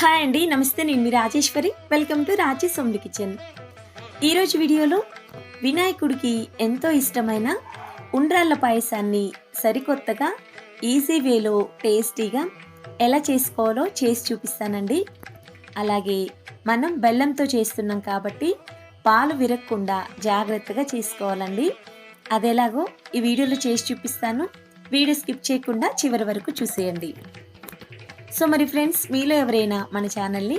Hi అండి నమస్తే నేను మీ Rajeswari. Welcome to Rajesh kitchen ఈరోజు వీడియోలో వినాయకుడికి ఎంతో ఇష్టమైన ఉండ్రాళ్ళ పాయసాన్ని సరికొత్తగా ఈజీ వేలో టేస్టీగా ఎలా చేసుకోవాలో చేసి చూపిస్తానండి. అలాగే మనం బెల్లంతో చేస్తున్నాం కాబట్టి పాలు విరగకుండా జాగ్రత్తగా చేసుకోవాలండి. అదెలాగో ఈ వీడియోలో చేసి చూపిస్తాను. వీడియో స్కిప్ చేయకుండా చివరి వరకు చూసేయండి. సో మరి ఫ్రెండ్స్ మీలో ఎవరైనా మన ఛానల్ని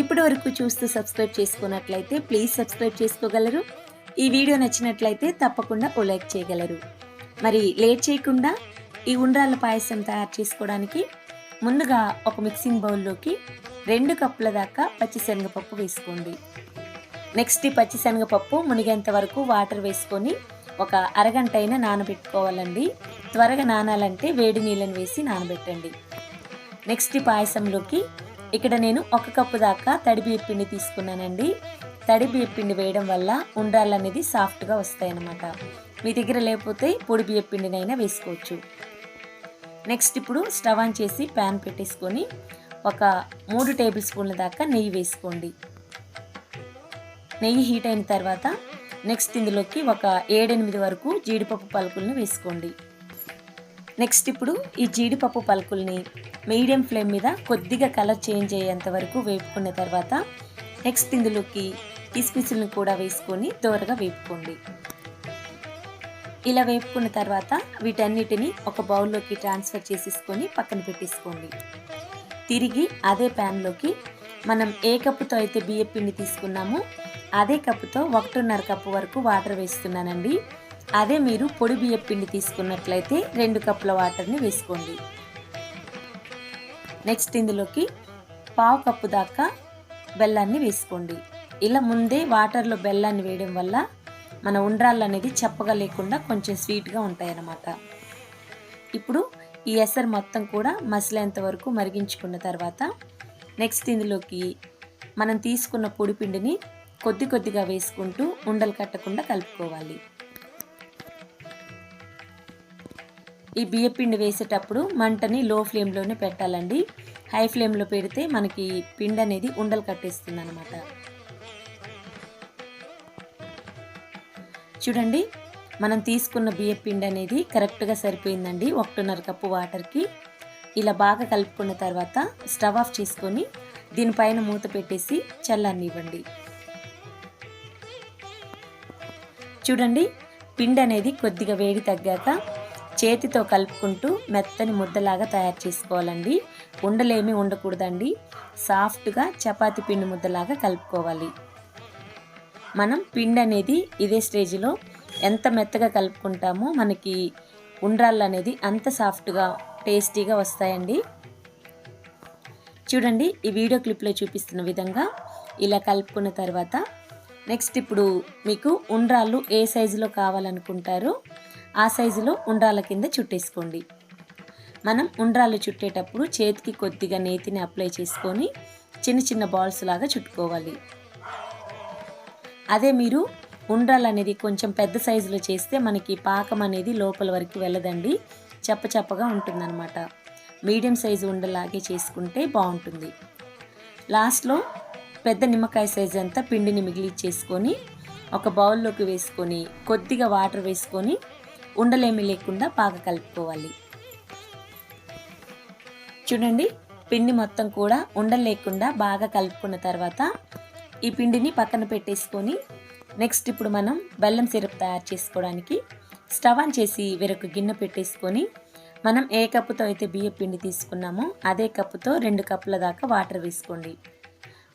ఇప్పటి వరకు చూస్తూ సబ్స్క్రైబ్ చేసుకున్నట్లయితే ప్లీజ్ సబ్స్క్రైబ్ చేసుకోగలరు. ఈ వీడియో నచ్చినట్లయితే తప్పకుండా ఓ లైక్ చేయగలరు. మరి లేట్ చేయకుండా ఈ ఉండ్రాల పాయసం తయారు చేసుకోవడానికి ముందుగా ఒక మిక్సింగ్ బౌల్లోకి రెండు కప్పుల దాకా పచ్చిశనగపప్పు వేసుకోండి. నెక్స్ట్ ఈ పచ్చిశనగపప్పు మునిగేంత వరకు వాటర్ వేసుకొని ఒక అరగంట అయినా నానబెట్టుకోవాలండి. త్వరగా నానాలంటే వేడి నీళ్ళని వేసి నానబెట్టండి. నెక్స్ట్ పాయసంలోకి ఇక్కడ నేను ఒక కప్పు దాకా తడి బియ్య పిండి తీసుకున్నానండి. తడి బియ్య పిండి వేయడం వల్ల ఉండ్రాళ్ళు అనేది సాఫ్ట్గా వస్తాయన్నమాట. మీ దగ్గర లేకపోతే పొడి బియ్య పిండినైనా వేసుకోవచ్చు. నెక్స్ట్ ఇప్పుడు స్టవ్ ఆన్ చేసి ప్యాన్ పెట్టేసుకొని ఒక మూడు టేబుల్ స్పూన్ల దాకా నెయ్యి వేసుకోండి. నెయ్యి హీట్ అయిన తర్వాత నెక్స్ట్ ఇందులోకి ఒక ఏడెనిమిది వరకు జీడిపప్పు పలుకుల్ని వేసుకోండి. నెక్స్ట్ ఇప్పుడు ఈ జీడిపప్పు పలుకుల్ని మీడియం ఫ్లేమ్ మీద కొద్దిగా కలర్ చేంజ్ అయ్యేంత వరకు వేపుకున్న తర్వాత నెక్స్ట్ ఇందులోకి కిస్మిస్లను కూడా వేసుకొని దోరగా వేపుకోండి. ఇలా వేపుకున్న తర్వాత వీటన్నిటిని ఒక బౌల్లోకి ట్రాన్స్ఫర్ చేసేసుకొని పక్కన పెట్టేసుకోండి. తిరిగి అదే ప్యాన్లోకి మనం ఏ కప్పుతో అయితే బియ్య పిండి తీసుకున్నామో అదే కప్పుతో ఒకటిన్నర కప్పు వరకు వాటర్ వేస్తున్నానండి. అదే మీరు పొడి బియ్య పిండి తీసుకున్నట్లయితే రెండు కప్పుల వాటర్ని వేసుకోండి. నెక్స్ట్ ఇందులోకి పావు కప్పు దాకా బెల్లాన్ని వేసుకోండి. ఇలా ముందే వాటర్లో బెల్లాన్ని వేయడం వల్ల మన ఉండ్రాళ్ళు అనేది చెప్పగా లేకుండా కొంచెం స్వీట్గా ఉంటాయన్నమాట. ఇప్పుడు ఈ ఎసరు మొత్తం కూడా మసిలేంత వరకు మరిగించుకున్న తర్వాత నెక్స్ట్ ఇందులోకి మనం తీసుకున్న పొడిపిండిని కొద్ది కొద్దిగా వేసుకుంటూ ఉండలు కట్టకుండా కలుపుకోవాలి. ఈ బియ్యపిండి వేసేటప్పుడు మంటని లో ఫ్లేమ్లోనే పెట్టాలండి. హై ఫ్లేమ్లో పెడితే మనకి పిండి అనేది ఉండలు కట్టేస్తుంది అనమాట చూడండి మనం తీసుకున్న బియ్యం పిండి అనేది కరెక్ట్గా సరిపోయిందండి. ఒకటిన్నర కప్పు వాటర్కి ఇలా బాగా కలుపుకున్న తర్వాత స్టవ్ ఆఫ్ చేసుకొని దీనిపైన మూత పెట్టేసి చల్లనివ్వండి చూడండి పిండి అనేది కొద్దిగా వేడి తగ్గాక చేతితో కలుపుకుంటూ మెత్తని ముద్దలాగా తయారు చేసుకోవాలండి. ఉండలేమి ఉండకూడదండి. సాఫ్ట్గా చపాతి పిండి ముద్దలాగా కలుపుకోవాలి. మనం పిండి అనేది ఇదే స్టేజ్లో ఎంత మెత్తగా కలుపుకుంటామో మనకి ఉండ్రాళ్ళు అనేది అంత సాఫ్ట్గా టేస్టీగా వస్తాయండి. చూడండి ఈ వీడియో క్లిప్లో చూపిస్తున్న విధంగా ఇలా కలుపుకున్న తర్వాత నెక్స్ట్ ఇప్పుడు మీకు ఉండ్రాళ్ళు ఏ సైజులో కావాలనుకుంటారో ఆ సైజులో ఉండ్రాల కింద చుట్టేసుకోండి. మనం ఉండ్రాలు చుట్టేటప్పుడు చేతికి కొద్దిగా నేతిని అప్లై చేసుకొని చిన్న చిన్న బాల్స్ లాగా చుట్టుకోవాలి. అదే మీరు ఉండ్రాలు అనేది కొంచెం పెద్ద సైజులో చేస్తే మనకి పాకం అనేది లోపల వరకు వెళ్ళదండి. చప్పచప్పగా ఉంటుందన్నమాట. మీడియం సైజు ఉండలాగే చేసుకుంటే బాగుంటుంది. లాస్ట్లో పెద్ద నిమ్మకాయ సైజ్ అంతా పిండిని మిగిలిచ్చేసుకొని ఒక బౌల్లోకి వేసుకొని కొద్దిగా వాటర్ వేసుకొని ఉండలేమి లేకుండా బాగా కలుపుకోవాలి. చూడండి పిండి మొత్తం కూడా ఉండలేకుండా బాగా కలుపుకున్న తర్వాత ఈ పిండిని పక్కన పెట్టేసుకొని నెక్స్ట్ ఇప్పుడు మనం బెల్లం సిరప్ తయారు చేసుకోవడానికి స్టవ్ ఆన్ చేసి వేరొక గిన్నె పెట్టేసుకొని మనం ఏ కప్పుతో అయితే బియ్య పిండి తీసుకున్నామో అదే కప్పుతో రెండు కప్పుల దాకా వాటర్ వేసుకోండి.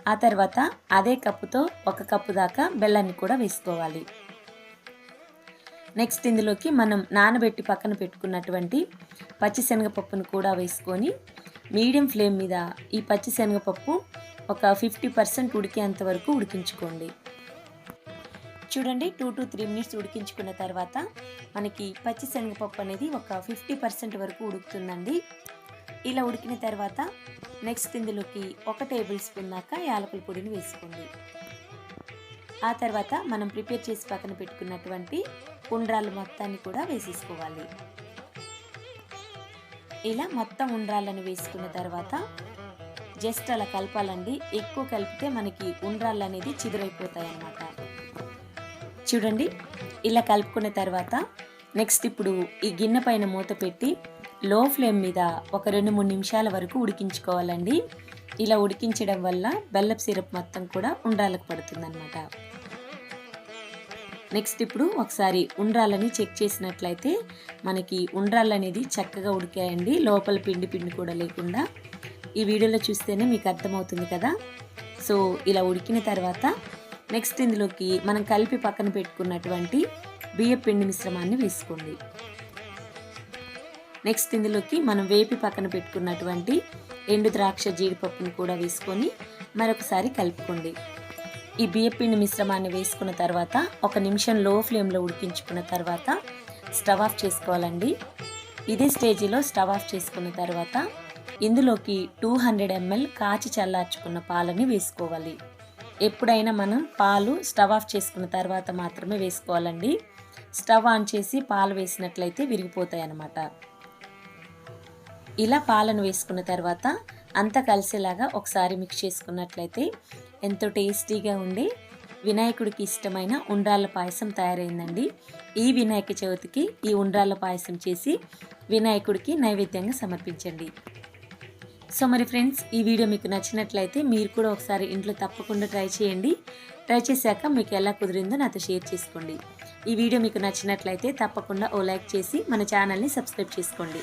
ఆ తర్వాత అదే కప్పుతో ఒక కప్పు దాకా బెల్లాన్ని కూడా వేసుకోవాలి. నెక్స్ట్ ఇందులోకి మనం నానబెట్టి పక్కన పెట్టుకున్నటువంటి పచ్చిశనగపప్పును కూడా వేసుకొని మీడియం ఫ్లేమ్ మీద ఈ పచ్చిశనగపప్పు ఒక ఫిఫ్టీ పర్సెంట్ ఉడికేంత వరకు ఉడికించుకోండి. చూడండి టూ టు త్రీ మినిట్స్ ఉడికించుకున్న తర్వాత మనకి పచ్చిశనగపప్పు అనేది ఒక ఫిఫ్టీ పర్సెంట్ వరకు ఉడుకుతుందండి. ఇలా ఉడికిన తర్వాత నెక్స్ట్ ఇందులోకి ఒక టేబుల్ స్పూన్ దాకా యాలకుల పొడిని వేసుకోండి. ఆ తర్వాత మనం ప్రిపేర్ చేసి పక్కన పెట్టుకున్నటువంటి ఉండ్రాలు మొత్తాన్ని కూడా వేసేసుకోవాలి. ఇలా మొత్తం ఉండ్రాలను వేసుకున్న తర్వాత జస్ట్ అలా కలపాలండి. ఎక్కువ కలిపితే మనకి ఉండ్రాళ్ళు అనేది చిదురైపోతాయి అన్నమాట చూడండి ఇలా కలుపుకున్న తర్వాత నెక్స్ట్ ఇప్పుడు ఈ గిన్నె పైన మూత పెట్టి లో ఫ్లేమ్ మీద ఒక రెండు మూడు నిమిషాల వరకు ఉడికించుకోవాలండి. ఇలా ఉడికించడం వల్ల బెల్లపు సిరప్ మొత్తం కూడా ఉండ్రాలకు పడుతుందన్నమాట. నెక్స్ట్ ఇప్పుడు ఒకసారి ఉండ్రాలని చెక్ చేసినట్లయితే మనకి ఉండ్రాళ్ళు అనేది చక్కగా ఉడికాయండి. లోపల పిండి పిండి కూడా లేకుండా. ఈ వీడియోలో చూస్తేనే మీకు అర్థమవుతుంది కదా. సో ఇలా ఉడికిన తర్వాత నెక్స్ట్ ఇందులోకి మనం కలిపి పక్కన పెట్టుకున్నటువంటి బియ్య పిండి మిశ్రమాన్ని వేసుకోండి. నెక్స్ట్ ఇందులోకి మనం వేపి పక్కన పెట్టుకున్నటువంటి ఎండు ద్రాక్ష జీడిపప్పును కూడా వేసుకొని మరొకసారి కలుపుకోండి. ఈ బియ్యపిండి మిశ్రమాన్ని వేసుకున్న తర్వాత ఒక నిమిషం లో ఫ్లేమ్లో ఉడికించుకున్న తర్వాత స్టవ్ ఆఫ్ చేసుకోవాలండి. ఇదే స్టేజిలో స్టవ్ ఆఫ్ చేసుకున్న తర్వాత ఇందులోకి టూ హండ్రెడ్ ఎంఎల్ కాచి చల్లార్చుకున్న పాలని వేసుకోవాలి. ఎప్పుడైనా మనం పాలు స్టవ్ ఆఫ్ చేసుకున్న తర్వాత మాత్రమే వేసుకోవాలండి. స్టవ్ ఆన్ చేసి పాలు వేసినట్లయితే విరిగిపోతాయి అన్నమాట ఇలా పాలను వేసుకున్న తర్వాత అంతా కలిసేలాగా ఒకసారి మిక్స్ చేసుకున్నట్లయితే ఎంతో టేస్టీగా ఉండి వినాయకుడికి ఇష్టమైన ఉండ్రాళ్ళ పాయసం తయారైందండి. ఈ వినాయక చవితికి ఈ ఉండ్రాళ్ళ పాయసం చేసి వినాయకుడికి నైవేద్యంగా సమర్పించండి. సో మరి ఫ్రెండ్స్ ఈ వీడియో మీకు నచ్చినట్లయితే మీరు కూడా ఒకసారి ఇంట్లో తప్పకుండా ట్రై చేయండి. ట్రై చేశాక మీకు ఎలా కుదిరిందో నాతో షేర్ చేసుకోండి. ఈ వీడియో మీకు నచ్చినట్లయితే తప్పకుండా ఓ లైక్ చేసి మన ఛానల్ని సబ్స్క్రైబ్ చేసుకోండి.